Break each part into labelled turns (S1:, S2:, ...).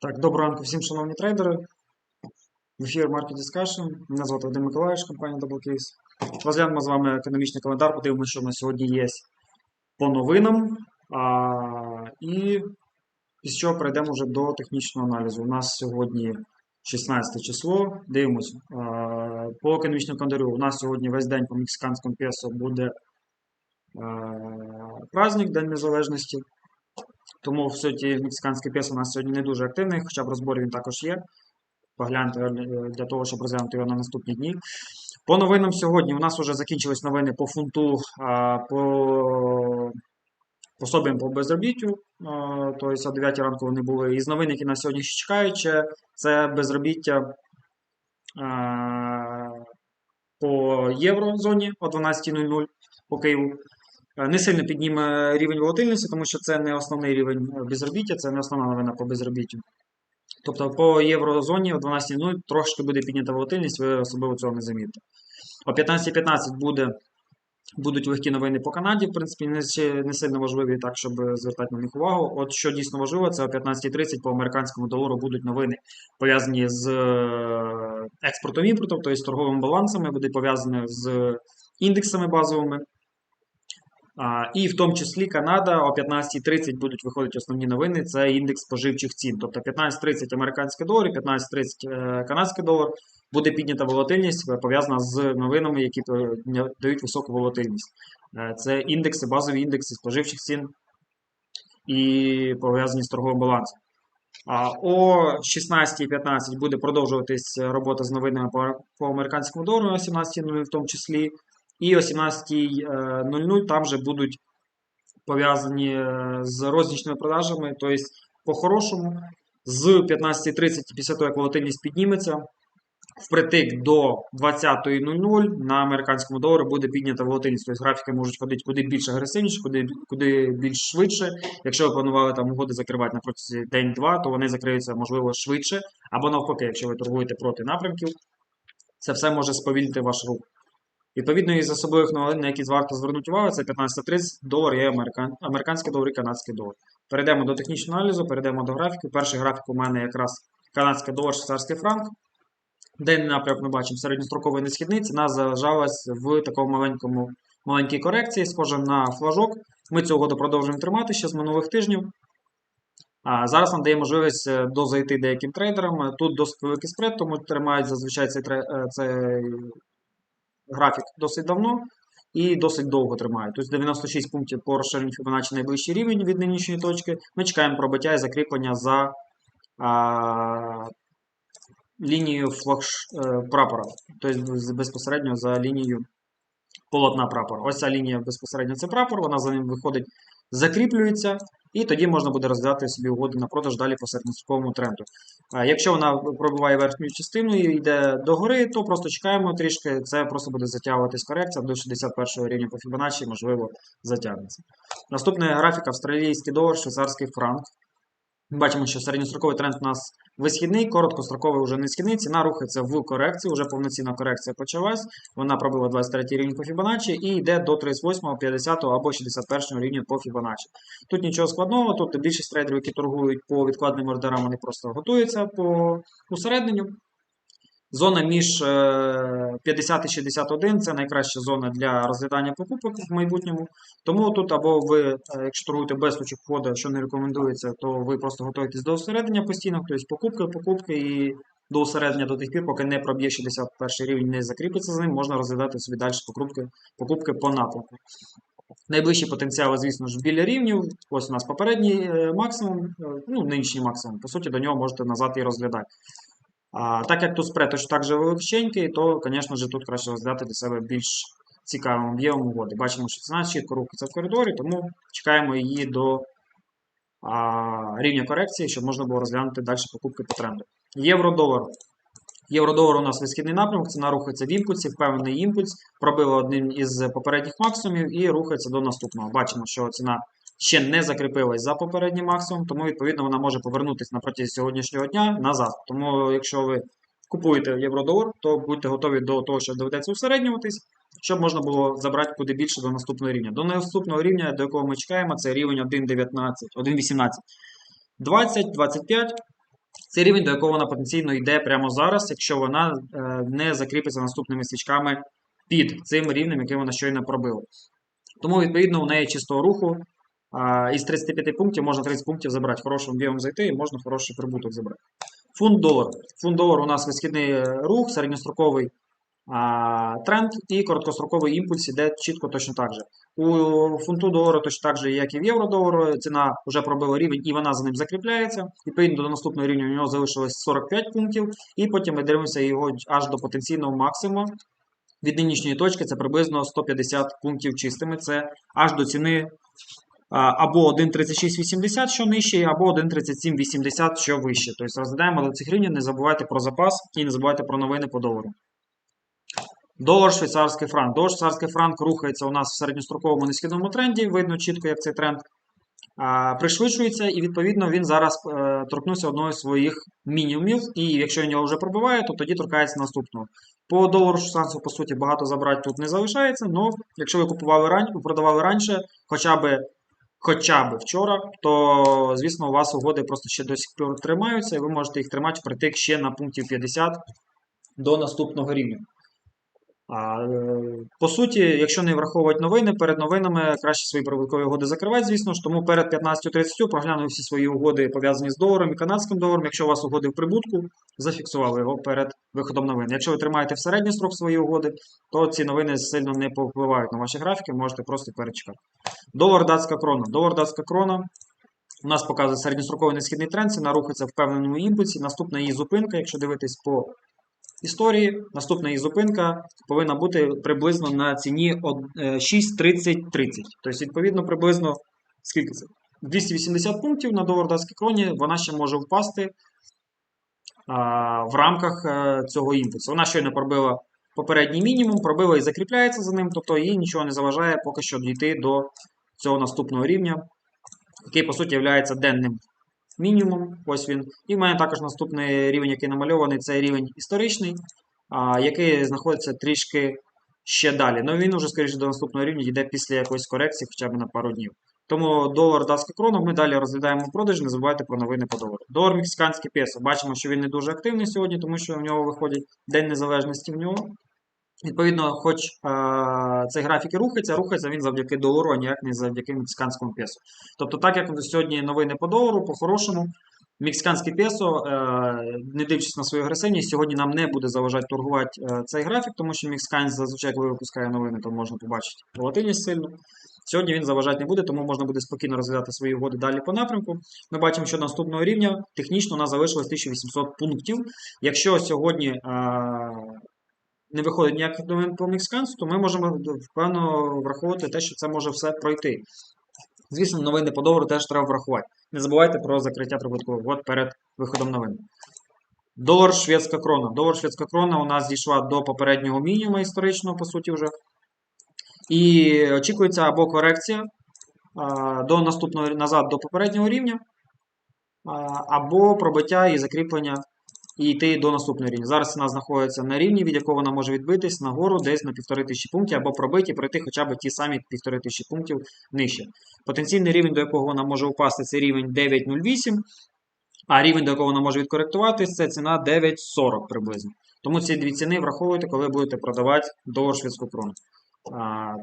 S1: Так, доброго ранку всім, шановні трейдери. В ефір Market Discussion. Мене звати Вадим Миколаївич, компанія DoubleCase. Розглянемо з вами економічний календар, подивимося, що в нас сьогодні є по новинам. А, і після чого перейдемо вже до технічного аналізу. У нас сьогодні 16 число. Дивимось. А, по економічному календарю у нас сьогодні весь день по мексиканському песо буде а, праздник, День Незалежності. Тому в суті мексиканський песо у нас сьогодні не дуже активний, хоча в розборі він також є. Погляньте е, для того, щоб розглянути його на наступні дні. По новинам сьогодні у нас вже закінчились новини по фунту, по пособіям по безробіттю. Тобто о 9 ранку вони були. Із новин, які нас сьогодні ще чекають, це безробіття по єврозоні о 12.00 по Києву. Е, Не сильно підніме рівень волатильності, тому що це не основний рівень е, безробіття, це не основна новина по безробіттю. Тобто по єврозоні о 12.00 трошки буде піднята волатильність, ви особливо цього не замітите. О 15.15 буде, будуть легкі новини по Канаді, в принципі, не, не сильно важливі, так, щоб звертати на них увагу. От що дійсно важливо, це о 15.30 по американському долару будуть новини пов'язані з е, експортом імпортом, тобто з торговими балансами, буде пов'язане з індексами базовими. І в тому числі Канада о 15.30 будуть виходити основні новини. Це індекс споживчих цін. Тобто 15.30 американський долар, 15.30 е, канадський долар буде піднята волатильність, е, пов'язана з новинами, які е, дають високу волатильність. Це індекси, базові індекси споживчих цін і пов'язані з торговим балансом. О 16.15 буде продовжуватись робота з новинами по, по американському долару о 17.00 в тому числі. І о 17.00 там вже будуть пов'язані е, з рознічними продажами. Тобто, по-хорошому, з 15.30 після того, як волатильність підніметься, впритик до 20.00 на американському доларі буде піднята волатильність. Тобто графіки можуть ходити куди більш агресивніше, куди, куди більш швидше. Якщо ви планували там угоди закривати на протязі день-два, то вони закриються, можливо, швидше. Або навпаки, якщо ви торгуєте проти напрямків, це все може сповільнити ваш рух. Відповідно, із особливих новин, на які варто звернути увагу, це 15.30 долар американ... американський долар і канадський долар. Перейдемо до технічного аналізу, перейдемо до графіки. Перший графік у мене якраз канадський долар, швейцарський франк. Денний напрямок ми бачимо середньострокової несхідний. Ціна залежалась в такому маленькому маленькій корекції, схоже на флажок. Ми цю угоду продовжуємо тримати ще з минулих тижнів. А зараз нам дає можливість е, дозайти деяким трейдерам. Тут досить великий спред, тому тримають зазвичай цей, е, цей графік досить давно і досить довго тримають. Тобто 96 пунктів по розширенню Fibonacci найближчий рівень від нинішньої точки. Ми чекаємо пробиття і закріплення за а, лінією флагш, е, прапора, тобто безпосередньо за лінією полотна прапора. Ось ця лінія безпосередньо це прапор, вона за ним виходить, закріплюється, і тоді можна буде розглядати собі угоди на продаж далі по середньостроковому тренду. Якщо вона пробиває верхню частину і йде догори, то просто чекаємо трішки. Це просто буде затягуватись корекція до 61 рівня по Fibonacci, можливо, затягнеться. Наступний графік австралійський долар, швейцарський франк. Ми бачимо, що середньостроковий тренд у нас висхідний, короткостроковий вже несхідний. Ціна рухається в корекцію, вже повноцінна корекція почалась. Вона пробила 23 рівень по Fibonacci і йде до 38, 50 або 61 рівня по Fibonacci. Тут нічого складного, тут більшість трейдерів, які торгують по відкладним ордерам, вони просто готуються по усередненню. Зона між е, 50 і 61 це найкраща зона для розглядання покупок в майбутньому. Тому тут або ви, е, якщо торгуєте без точок входу, що не рекомендується, то ви просто готуєтесь до усереднення постійно, тобто покупки, покупки і до усереднення до тих пір, поки не проб'є 61 рівень, не закріпиться за ним, можна розглядати собі далі покупки, покупки по напрямку. Найближчі потенціали, звісно ж, біля рівнів. Ось у нас попередній е, максимум, е, ну, нинішній максимум. По суті, до нього можете назад і розглядати. Так як тут спред точно так же величенький, то, звісно ж, тут краще розглядати для себе більш цікавим об'ємом угоди. Бачимо, що ціна чітко рухається в коридорі, тому чекаємо її до а, рівня корекції, щоб можна було розглянути далі покупки по тренду. Євро-долар. Євро-долар у нас висхідний напрямок, ціна рухається в імпульсі, впевнений імпульс, пробила одним із попередніх максимумів і рухається до наступного. Бачимо, що ціна ще не закріпилась за попереднім максимум, тому відповідно вона може повернутися на протязі сьогоднішнього дня назад. Тому, якщо ви купуєте євро-долар, то будьте готові до того, що доведеться усереднюватись, щоб можна було забрати куди більше до наступного рівня. До наступного рівня, до якого ми чекаємо, це рівень 1.19, 1.18. 20-25 це рівень, до якого вона потенційно йде прямо зараз, якщо вона е, не закріпиться наступними свічками під цим рівнем, який вона щойно пробила. Тому, відповідно, у неї чистого руху із 35 пунктів можна 30 пунктів забрати. Хорошим об'ємом зайти і можна хороший прибуток забрати. Фунт долар. Фунт долар у нас висхідний е, рух, середньостроковий а, тренд і короткостроковий імпульс іде чітко точно так же. У фунту долару точно так же, як і в євро долару, ціна вже пробила рівень і вона за ним закріпляється. Відповідно до наступного рівня у нього залишилось 45 пунктів, і потім ми дивимося його аж до потенційного максимуму. Від нинішньої точки це приблизно 150 пунктів чистими. Це аж до ціни або 1.3680, що нижче, або 1.3780, що вище. Тобто розглядаємо до цих рівнів, не забувайте про запас і не забувайте про новини по долару. Долар швейцарський франк. Долар швейцарський франк рухається у нас в середньостроковому несхідному тренді. Видно чітко, як цей тренд пришвидшується, і відповідно він зараз е, торкнувся одного з своїх мінімумів. І якщо він його вже пробиває, то тоді торкається наступного. По долару швейцарського, по суті, багато забрати тут не залишається. але якщо ви купували ран... продавали раніше, хоча б хоча б вчора, то, звісно, у вас угоди просто ще до сих пір тримаються, і ви можете їх тримати впритик ще на пунктів 50 до наступного рівня. А, е, По суті, якщо не враховувати новини, перед новинами краще свої прибуткові угоди закривати, звісно ж. Тому перед 15.30 проглянули всі свої угоди пов'язані з доларом і канадським доларом. Якщо у вас угоди в прибутку, зафіксували його перед виходом новин. Якщо ви тримаєте в середній строк свої угоди, то ці новини сильно не повпливають на ваші графіки, можете просто перечекати. Долар датська крона. Долар датська крона. У нас показує середньостроковий несхідний тренд, ціна рухається в певному імпульсі. Наступна її зупинка, якщо дивитись по історії. Наступна її зупинка повинна бути приблизно на ціні 6.30-30. Тобто, відповідно, приблизно скільки це? 280 пунктів на долар датській кроні, вона ще може впасти а, в рамках а, цього імпульсу. Вона щойно пробила попередній мінімум, пробила і закріпляється за ним, тобто їй нічого не заважає поки що дійти до цього наступного рівня, який, по суті, є денним мінімум. Ось він. І в мене також наступний рівень, який намальований, це рівень історичний, який знаходиться трішки ще далі. Ну він уже, скоріше, до наступного рівня йде після якоїсь корекції, хоча б на пару днів. Тому долар датська крона ми далі розглядаємо продажі, не забувайте про новини по долару. Долар мексиканський песо. Бачимо, що він не дуже активний сьогодні, тому що в нього виходить День Незалежності в нього. Відповідно, хоч а, цей графік і рухається, рухається він завдяки долару, а ніяк не завдяки мексиканському песо. Тобто, так як сьогодні новини по долару, по-хорошому, мексиканське песо, е, не дивлячись на свою агресивність, сьогодні нам не буде заважати торгувати е, цей графік, тому що мексиканець зазвичай, коли випускає новини, то можна побачити волатильність сильно. Сьогодні він заважати не буде, тому можна буде спокійно розглядати свої угоди далі по напрямку. Ми бачимо, що наступного рівня технічно у нас залишилось 1800 пунктів. Якщо сьогодні не виходить ніяких новин по мексиканцю, то ми можемо впевнено враховувати те, що це може все пройти. Звісно, новини по долару теж треба врахувати. Не забувайте про закриття прибуткових угод перед виходом новин. Долар шведська крона. Долар шведська крона у нас дійшла до попереднього мінімуму історичного, по суті, вже. І очікується або корекція а, до наступного назад до попереднього рівня, а, або пробиття і закріплення і йти до наступного рівня. Зараз вона знаходиться на рівні, від якого вона може відбитись нагору десь на 1500 пунктів, або пробити і пройти хоча б ті самі 1500 пунктів нижче. Потенційний рівень, до якого вона може упасти, це рівень 9.08, а рівень, до якого вона може відкоректуватись, це ціна 9.40 приблизно. Тому ці дві ціни враховуйте, коли будете продавати долар швидку крону.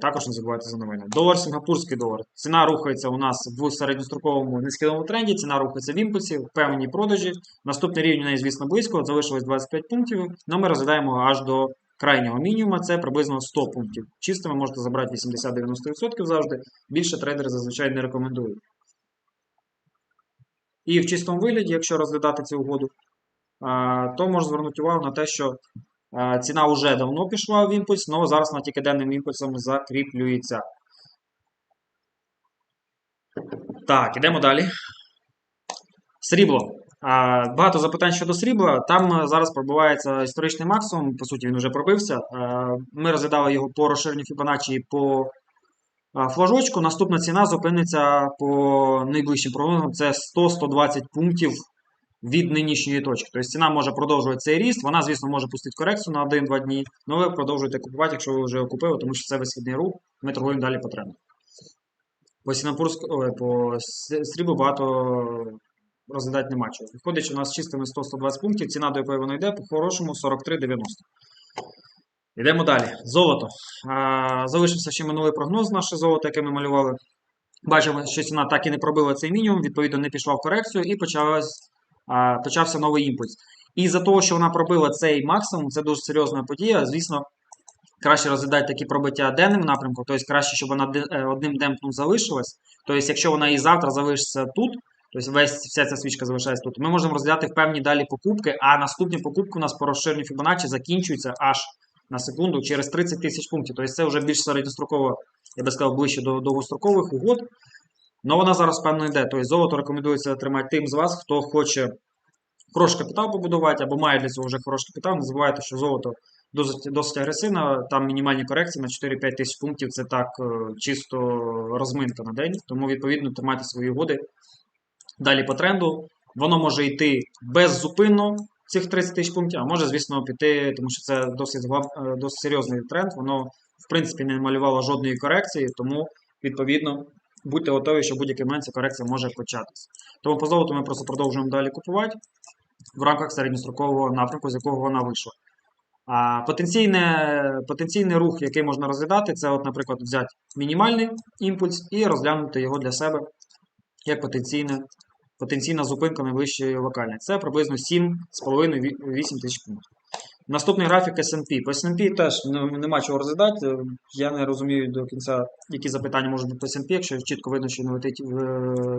S1: Також не забувайте за новини. Долар сингапурський долар. Ціна рухається у нас в середньостроковому низькому тренді, ціна рухається в імпульсі, в певній продажі. Наступний рівень, неї, звісно, близько, залишилось 25 пунктів. Но ми розглядаємо аж до крайнього мінімуму, це приблизно 100 пунктів. Чистими можете забрати 80-90% завжди. Більше трейдери зазвичай не рекомендують. І в чистому вигляді, якщо розглядати цю угоду, то можна звернути увагу на те, що ціна вже давно пішла в імпульс, але зараз вона тільки денним імпульсом закріплюється. Так, ідемо далі. Срібло. Багато запитань щодо срібла. Там зараз пробивається історичний максимум, по суті, він вже пробився. Е, ми розглядали його по розширенню Фібоначчі по флажочку. Наступна ціна зупиниться по найближчим прогнозам. Це 100-120 пунктів від нинішньої точки. Тобто ціна може продовжувати цей ріст, вона, звісно, може пустити корекцію на 1-2 дні, але ви продовжуєте купувати, якщо ви вже купили, тому що це висхідний рух, ми торгуємо далі по тренду. По Сінапурську, по сріблу багато розглядати нема чого. Виходить, що у нас чистими 100-120 пунктів, ціна, до якої воно йде, по-хорошому 43,90. Йдемо далі. Золото. А, залишився ще минулий прогноз наше золото, яке ми малювали. Бачимо, що ціна так і не пробила цей мінімум, відповідно, не пішла в корекцію і почалась, почався новий імпульс. І за того, що вона пробила цей максимум, це дуже серйозна подія. Звісно, краще розглядати такі пробиття денним напрямком, тобто краще, щоб вона е, одним демпом залишилась. Тобто, якщо вона і завтра залишиться тут, тобто весь, вся ця свічка залишається тут, ми можемо розглядати в певні далі покупки, а наступні покупки у нас по розширенню Fibonacci закінчуються аж на секунду через 30 тисяч пунктів. Тобто це вже більш середньостроково, я би сказав, ближче до довгострокових угод. Ну вона зараз певно йде. Тобто золото рекомендується тримати тим з вас, хто хоче хороший капітал побудувати або має для цього вже хороший капітал. Не забувайте, що золото досить, досить агресивно, там мінімальні корекції на 4-5 тисяч пунктів це так е, чисто розминка на день. Тому, відповідно, тримайте свої угоди далі по тренду. Воно може йти беззупинно, цих 30 тисяч пунктів, а може, звісно, піти, тому що це досить, е, досить серйозний тренд. Воно, в принципі, не малювало жодної корекції, тому, відповідно, будьте готові, що будь-який момент ця корекція може початися. Тому по золоту ми просто продовжуємо далі купувати в рамках середньострокового напрямку, з якого вона вийшла. А потенційний рух, який можна розглядати, це, от, наприклад, взяти мінімальний імпульс і розглянути його для себе як потенційне, потенційна зупинка найвищої локальної. Це приблизно 7,5-8 тисяч пунктів. Наступний графік S&P. По S&P теж нема чого розглядати. Я не розумію до кінця, які запитання можуть бути по S&P, якщо чітко видно, що він летить в,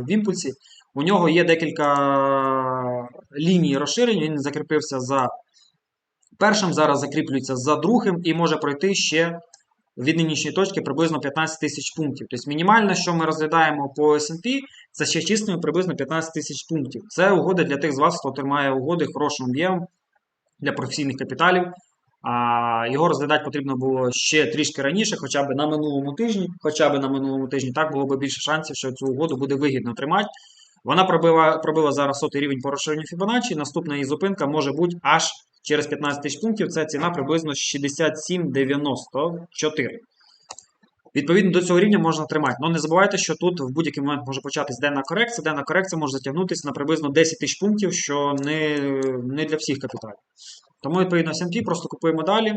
S1: в імпульсі. У нього є декілька ліній розширень, він закріпився за першим, зараз закріплюється за другим і може пройти ще від нинішньої точки приблизно 15 тисяч пунктів. Тобто мінімальне, що ми розглядаємо по S&P, це ще чистими приблизно 15 тисяч пунктів. Це угоди для тих з вас, хто тримає угоди хорошим об'ємом для професійних капіталів. А його розглядати потрібно було ще трішки раніше, хоча б на минулому тижні, хоча б на минулому тижні, так було б більше шансів, що цю угоду буде вигідно тримати. Вона пробила, пробила зараз сотий рівень по розширенню Фібоначчі. Наступна її зупинка може бути аж через 15 тисяч пунктів. Це ціна приблизно 67,94. Відповідно до цього рівня можна тримати. Але не забувайте, що тут в будь-який момент може початись денна корекція. Денна корекція може затягнутися на приблизно 10 тисяч пунктів, що не, не для всіх капіталів. Тому, відповідно, S&P просто купуємо далі.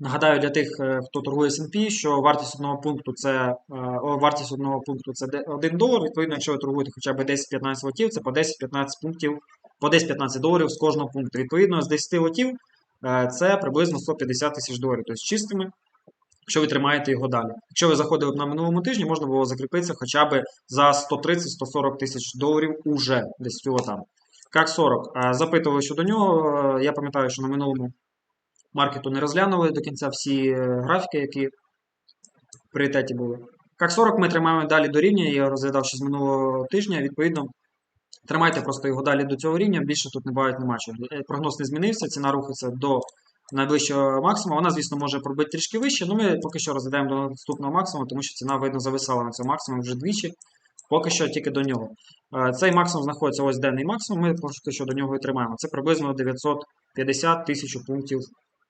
S1: Нагадаю для тих, е, хто торгує S&P, що вартість одного пункту це е, вартість одного пункту це 1 долар. Відповідно, якщо ви торгуєте хоча б 10-15 лотів, це по 10-15 пунктів, по 10-15 доларів з кожного пункту. Відповідно, з 10 лотів е, це приблизно 150 тисяч доларів, тобто чистими, якщо ви тримаєте його далі. Якщо ви заходили б на минулому тижні, можна було закріпитися хоча б за 130-140 тисяч доларів уже 10 лотами. Как 40. Е, Запитували щодо нього. Е, Я пам'ятаю, що на минулому маркету не розглянули до кінця всі е, графіки, які в пріоритеті були. Как 40 ми тримаємо далі до рівня, я розглядав ще з минулого тижня. Відповідно, тримайте просто його далі до цього рівня. Більше тут не бувають нема чого. Е, Прогноз не змінився, ціна рухається до найближчого максимуму. Вона, звісно, може пробити трішки вище, але ми поки що розглядаємо до наступного максимуму, тому що ціна, видно, зависала на цьому максимумі вже двічі. Поки що тільки до нього. Е, Цей максимум знаходиться ось денний максимум, ми поки що до нього і тримаємо. Це приблизно 950 тисяч пунктів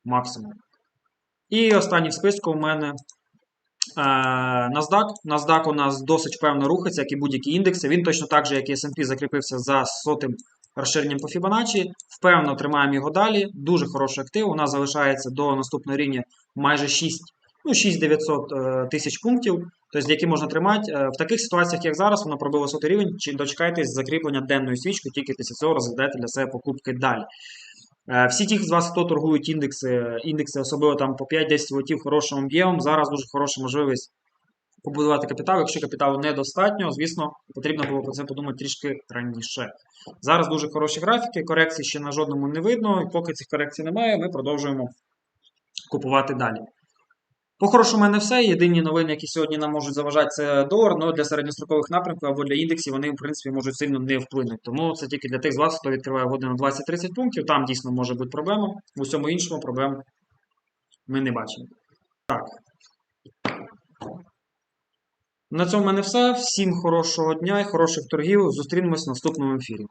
S1: максимум. І останній в списку у мене е, NASDAQ. NASDAQ у нас досить певно рухається, як і будь-які індекси. Він точно так же, як і S&P, закріпився за сотим розширенням по Fibonacci. Впевнено тримаємо його далі. Дуже хороший актив. У нас залишається до наступного рівня майже 6, ну, 6900 е, тисяч пунктів, тобто, які можна тримати. Е, В таких ситуаціях, як зараз, воно пробило сотий рівень, чи дочекайтесь закріплення денної свічки, тільки після цього розглядайте для себе покупки далі. Е, Всі ті з вас, хто торгують індекси, індекси, особливо там по 5-10 лотів хорошим об'ємом, зараз дуже хороша можливість побудувати капітал. Якщо капіталу недостатньо, звісно, потрібно було про це подумати трішки раніше. Зараз дуже хороші графіки, корекцій ще на жодному не видно, і поки цих корекцій немає, ми продовжуємо купувати далі. По-хорошому, у мене все. Єдині новини, які сьогодні нам можуть заважати, це долар, але для середньострокових напрямків або для індексів вони, в принципі, можуть сильно не вплинути. Тому це тільки для тих з вас, хто відкриває годину 20-30 пунктів. Там дійсно може бути проблема. В усьому іншому проблем ми не бачимо. Так. На цьому в мене все. Всім хорошого дня і хороших торгів. Зустрінемось в наступному ефірі.